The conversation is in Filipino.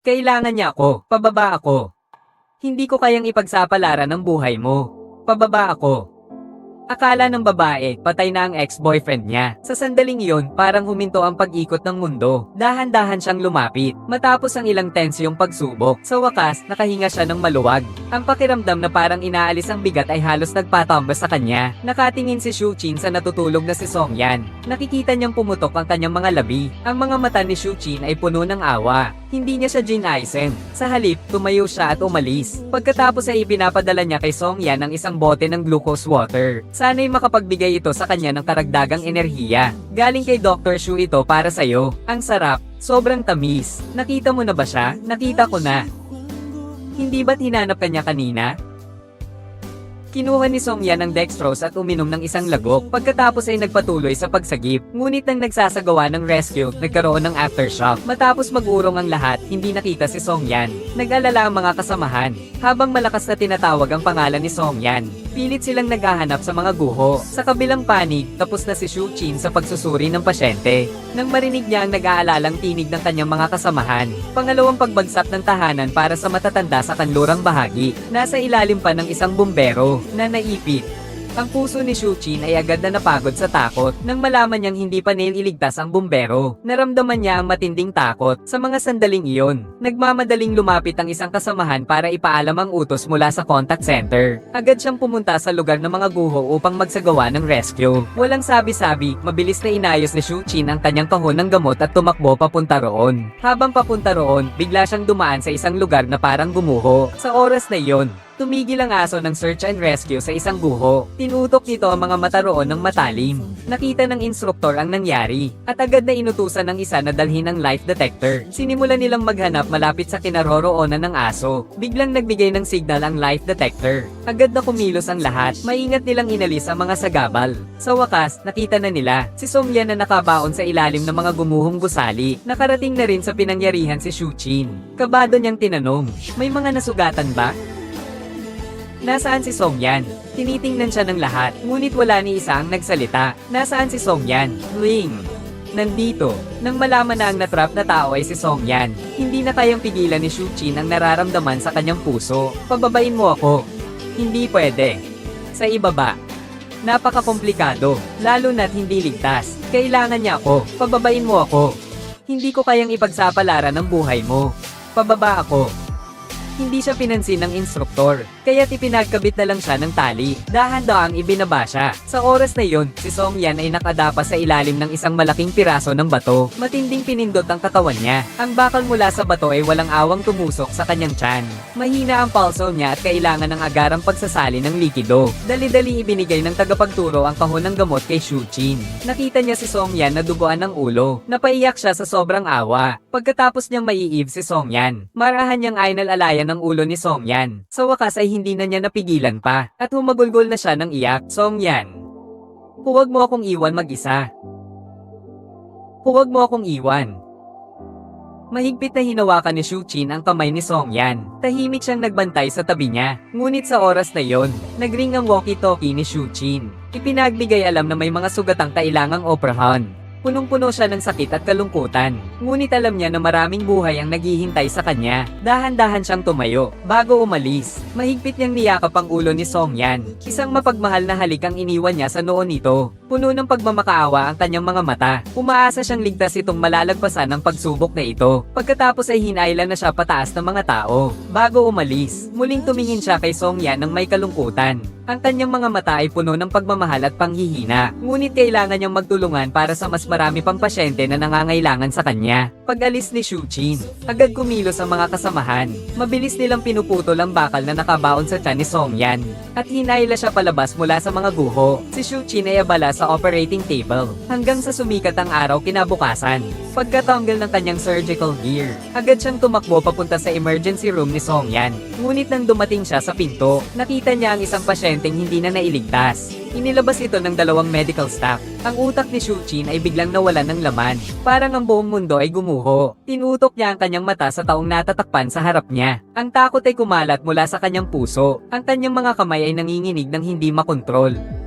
Kailangan niya ako, pababa ako. Hindi ko kayang ipagsapalaran ang buhay mo. Pababa ako. Akala ng babae, patay na ang ex-boyfriend niya. Sa sandaling iyon, parang huminto ang pag-ikot ng mundo. Dahan-dahan siyang lumapit. Matapos ang ilang tensyong pagsubok, sa wakas, nakahinga siya ng maluwag. Ang pakiramdam na parang inaalis ang bigat ay halos nagpatambas sa kanya. Nakatingin si Shu Chin sa natutulog na si Song Yan. Nakikita niyang pumutok ang kanyang mga labi. Ang mga mata ni Shu Chin ay puno ng awa. Hindi niya siya Jin Aisen. Sa halip, tumayo siya at umalis. Pagkatapos ay ipinapadala niya kay Song Yan ang isang bote ng glucose water. Sana'y makapagbigay ito sa kanya ng karagdagang enerhiya. Galing kay Dr. Shu ito para sa'yo. Ang sarap, sobrang tamis. Nakita mo na ba siya? Nakita ko na. Hindi ba't hinanap kanya kanina? Kinuha ni Song Yan ang dextrose at uminom ng isang lagok pagkatapos ay nagpatuloy sa pagsagip. Ngunit nang nagsasagawa ng rescue, nagkaroon ng aftershock. Matapos mag-urong ang lahat, hindi nakita si Song Yan. Nag-alala ang mga kasamahan. Habang malakas na tinatawag ang pangalan ni Song Yan, pilit silang naghahanap sa mga guho. Sa kabilang panig, tapos na si Shu Chin sa pagsusuri ng pasyente. Nang marinig niya ang nag-aalalang tinig ng kanyang mga kasamahan, pangalawang pagbagsak ng tahanan para sa matatanda sa kanlurang bahagi, nasa ilalim pa ng isang bumbero na naipit. Ang puso ni Shu Chin ay agad na napagod sa takot nang malaman niyang hindi pa nailigtas ang bumbero. Naramdaman niya ang matinding takot sa mga sandaling iyon. Nagmamadaling lumapit ang isang kasamahan para ipaalam ang utos mula sa contact center. Agad siyang pumunta sa lugar ng mga guho upang magsagawa ng rescue. Walang sabi-sabi, mabilis na inayos ni Shu Chin ang kanyang kahon ng gamot at tumakbo papunta roon. Habang papunta roon, bigla siyang dumaan sa isang lugar na parang gumuho. Sa oras na iyon, Tumigil ang aso ng search and rescue sa isang guho. Tinutok nito ang mga mata roon ng matalim. Nakita ng instruktor ang nangyari, at agad na inutusan ng isa na dalhin ang life detector. Sinimulan nilang maghanap malapit sa kinaroroonan ng aso. Biglang nagbigay ng signal ang life detector. Agad na kumilos ang lahat. Maingat nilang inalis ang mga sagabal. Sa wakas, nakita na nila si Somyan na nakabaon sa ilalim ng mga gumuhong gusali. Nakarating na rin sa pinangyarihan si Shu Chin. Kabado niyang tinanong, may mga nasugatan ba? Nasaan si Song Yan? Tinitingnan siya ng lahat, ngunit wala ni isa ang nagsalita. Nasaan si Song Yan? Ling! Nandito. Nang malaman na ang natrap na tao ay si Song Yan, hindi na kayang pigilan ni Shu Chin ang nararamdaman sa kanyang puso. Pababain mo ako. Hindi pwede. Sa ibaba. Napakakomplikado, lalo na't hindi ligtas. Kailangan niya ako. Pababain mo ako. Hindi ko kayang ipagsapalaran ang buhay mo. Pababa ako. Hindi siya pinansin ng instruktor, kaya ipinagkabit na lang siya ng tali. Dahan-daang ibinaba siya. Sa oras na yon, si Song Yan ay nakadapa sa ilalim ng isang malaking piraso ng bato. Matinding pinindot ang katawan niya. Ang bakal mula sa bato ay walang awang tumusok sa kanyang tiyan. Mahina ang pulso niya at kailangan ng agarang pagsasali ng likido. Dali-dali ibinigay ng tagapagturo ang kahon ng gamot kay Shu Chin. Nakita niya si Song Yan na duguan ng ulo. Napaiyak siya sa sobrang awa. Pagkatapos niyang maiiv si Song Yan, marahan niyang ainal alayan ng ulo ni Song Yan. Sa wakas ay hindi na niya napigilan pa, at humagulgol na siya ng iyak. Song Yan, huwag mo akong iwan mag-isa. Huwag mo akong iwan. Mahigpit na hinawakan ni Shu Chin ang kamay ni Song Yan. Tahimik siyang nagbantay sa tabi niya. Ngunit sa oras na yon, nagring ang walkie-talkie ni Shu Chin. Ipinagbigay alam na may mga sugatang kailangang operahan. Punong-puno siya ng sakit at kalungkutan. Ngunit alam niya na maraming buhay ang naghihintay sa kanya. Dahan-dahan siyang tumayo. Bago umalis, mahigpit niyang niyakap ang ulo ni Song Yan. Isang mapagmahal na halik ang iniwan niya sa noon nito. Puno ng pagmamakaawa ang kanyang mga mata. Umaasa siyang ligtas itong malalagpasan ng pagsubok na ito. Pagkatapos ay hinailan na siya pataas ng mga tao. Bago umalis, muling tumingin siya kay Song Yan ng may kalungkutan. Ang kanyang mga mata ay puno ng pagmamahal at panghihina. Ngunit kailangan niyang magtulungan para sa mas marami pang pasyente na nangangailangan sa kanya. Pag-alis ni Shu Chin, agad kumilos ang mga kasamahan. Mabilis nilang pinuputol ang bakal na nakabaon sa tiyan ni Song Yan. At hinayla siya palabas mula sa mga guho. Si Shu Chin ay abala sa operating table. Hanggang sa sumikat ang araw kinabukasan. Pagkatanggal ng kanyang surgical gear, agad siyang tumakbo papunta sa emergency room ni Song Yan. Ngunit nang dumating siya sa pinto, nakita niya ang isang pasyenteng hindi na nailigtas. Inilabas ito ng dalawang medical staff. Ang utak ni Shu Chin ay biglang nawalan ng laman. Parang ang buong mundo ay gumuho. Tinutok niya ang kanyang mata sa taong natatakpan sa harap niya. Ang takot ay kumalat mula sa kanyang puso. Ang kanyang mga kamay ay nanginginig ng hindi makontrol.